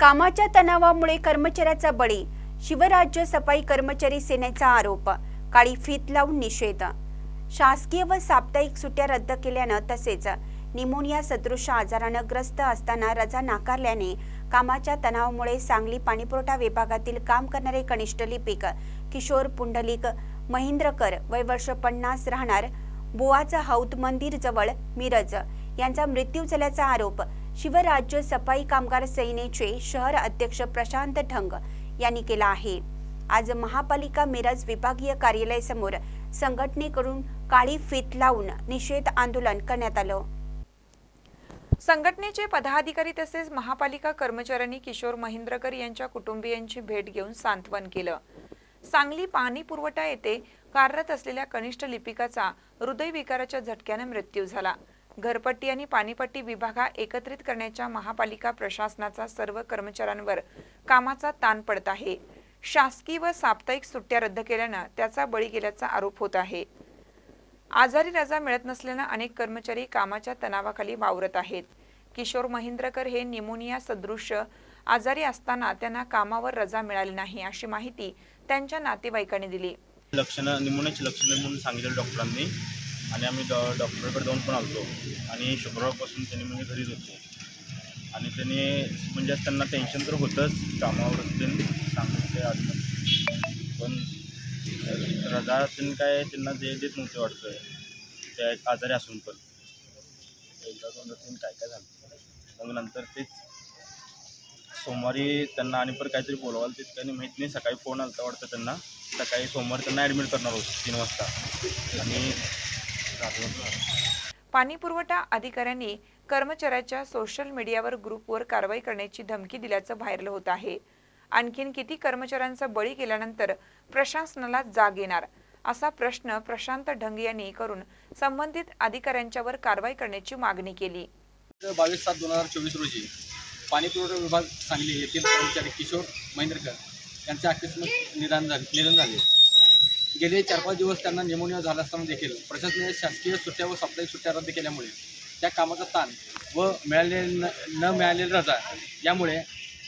कामाच्या तणावामुळे कर्मचाऱ्याचा बळी शिवराज्य सफाई कर्मचारी सेनेचा आरोप काळी फीत लावून निषेध. शासकीय व साप्ताहिक सुट्ट्या रद्द केल्यानं तसेच निमोनिया सदृश आजारानं ग्रस्त असताना रजा नाकारल्याने कामाच्या तणावामुळे सांगली पाणीपुरवठा विभागातील काम करणारे कनिष्ठ लिपिक किशोर पुंडलिक महेंद्रकर वय वर्ष पन्नास राहणार बुवाचं हौत मंदिर जवळ मिरज यांचा मृत्यू झाल्याचा आरोप शिवराज्य सफाई कामगार सेनेचे शहर अध्यक्ष प्रशांत ढंग यांनी केला आहे. आज महापालिका मिरज विभागीय कार्यालय समोर संघटनेकडून काळी फीत लावून निषेध आंदोलन करण्यात आलं. संघटनेचे पदाधिकारी तसेच महापालिका कर्मचाऱ्यांनी किशोर महेंद्रकर यांच्या कुटुंबियांची भेट घेऊन सांत्वन केलं. सांगली पाणी पुरवठा येथे कार्यरत असलेल्या कनिष्ठ लिपिकाचा हृदयविकाराच्या झटक्याने मृत्यू झाला. घरपट्टी आणि पाणीपट्टी विभागा एकत्रित करण्याच्या महापालिका प्रशासनाचा सर्व कर्मचाऱ्यांवर कामाचा ताण पडत आहे. शासकीय व साप्ताहिक सुट्ट्या रद्द केल्यानं त्याचा बळी गेल्याचा आरोप होत आहे. आजारी रजा मिळत नसल्यानं अनेक कर्मचारी कामाच्या तणावाखाली वावरत आहेत. किशोर महेंद्रकर हे निमोनिया सदृश्य. आजारी असताना त्यांना कामावर रजा मिळाली नाही अशी माहिती त्यांच्या नातेवाईकांनी दिली. लक्षणं निमोनियाची लक्षणं म्हणून सांगितलं डॉक्टरांनी. आणि आम्ही डॉ डॉक्टरकडे जाऊन पण आलतो. आणि शुक्रवारपासून त्यांनी म्हणजे घरीच होतो. आणि त्यांनी म्हणजे त्यांना टेन्शन तर होतंच कामावर त्यांनी सांगितले आज पण रजा त्यांनी काय त्यांना जे देत नव्हते वाटतं. त्या आजारी असून पण. एकदा दोनदा त्यांनी काय काय झालं. मग नंतर तेच सोमवारी त्यांना आणि पण काहीतरी बोलवाल ते त्यांनी माहीत नाही. सकाळी फोन आला वाटतं त्यांना. सकाळी सोमवारी त्यांना ॲडमिट करणार होतं तीन वाजता. आणि पाणी पुरवठा अधिकाऱ्यांनी कर्मचाऱ्याच्या सोशल मीडियावर ग्रुपवर कारवाई करण्याची धमकी दिल्याचं बाहेरलं होत आहे. आणखीन किती कर्मचाऱ्यांचा बळी गेल्यानंतर प्रशासनाला जाग येणार? असा प्रश्न प्रशांत ढंग यांनी करून संबंधित अधिकाऱ्यांच्यावर कारवाई करण्याची मागणी केली. बावीस सात दोन हजार चोवीस रोजी पाणी पुरवठा विभाग सांगली येथील कर्मचारी किशोर महेंद्रकर यांचे आकस्मिक निदान झाले निधन झाले. गेले चार पाच दिवस त्यांना निमोनिया झाला असताना देखील प्रशासनाने शासकीय सुट्ट्या व साप्ताहिक सुट्ट्या रद्द केल्यामुळे त्या कामाचा ताण व मिळाले न न मिळालेली रजा यामुळे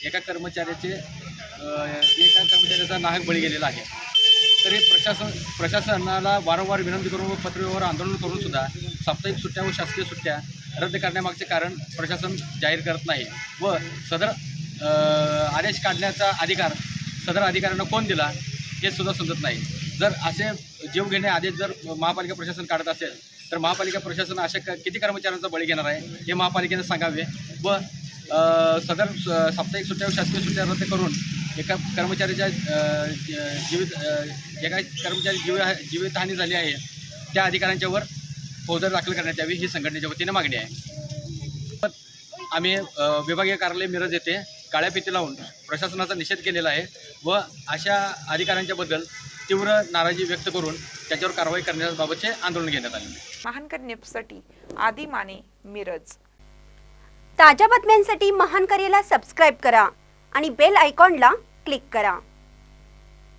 एका कर्मचाऱ्याचे एका कर्मचाऱ्याचा नाहक बळी गेलेला आहे. तरी प्रशासन प्रशासनाला वारंवार विनंती करून व पत्रव्यवहार आंदोलन करूनसुद्धा साप्ताहिक सुट्ट्या व शासकीय सुट्ट्या रद्द करण्यामागचे कारण प्रशासन जाहीर करत नाही व सदर आदेश काढण्याचा अधिकार सदर अधिकाऱ्यांना कोण दिला हे सुद्धा समजत नाही. जर असे जीव घेणे आदेश जर महापालिका प्रशासन काढत असेल तर महापालिका प्रशासन अशा क- किती कर्मचाऱ्यांचा बळी घेणार आहे हे महापालिकेने सांगावे. व सदर स- साप्ताहिक सुट्ट्या व शासकीय सुट्ट्या रद्द करून एका कर्मचाऱ्याच्या जीवित जे एका कर्मचारी जीव जीवितहानी झाली आहे त्या अधिकाऱ्यांच्यावर फौजदार दाखल करण्यात यावी ही संघटनेच्या वतीने मागणी आहे. पण आम्ही विभागीय कार्यालय मिरज येथे काळ्या फिती लावून प्रशासनाचा निषेध केलेला आहे. व अशा अधिकाऱ्यांच्याबद्दल तीव्र नाराजी व्यक्त करून त्याच्यावर कारवाई करण्याबाबतचे आंदोलन घेण्यात आले. महानकर निप्ससाठी आदी माने मिरज. ताज्या बातम्यांसाठी महान करेला सबस्क्राईब करा आणि बेल आयकॉनला क्लिक करा.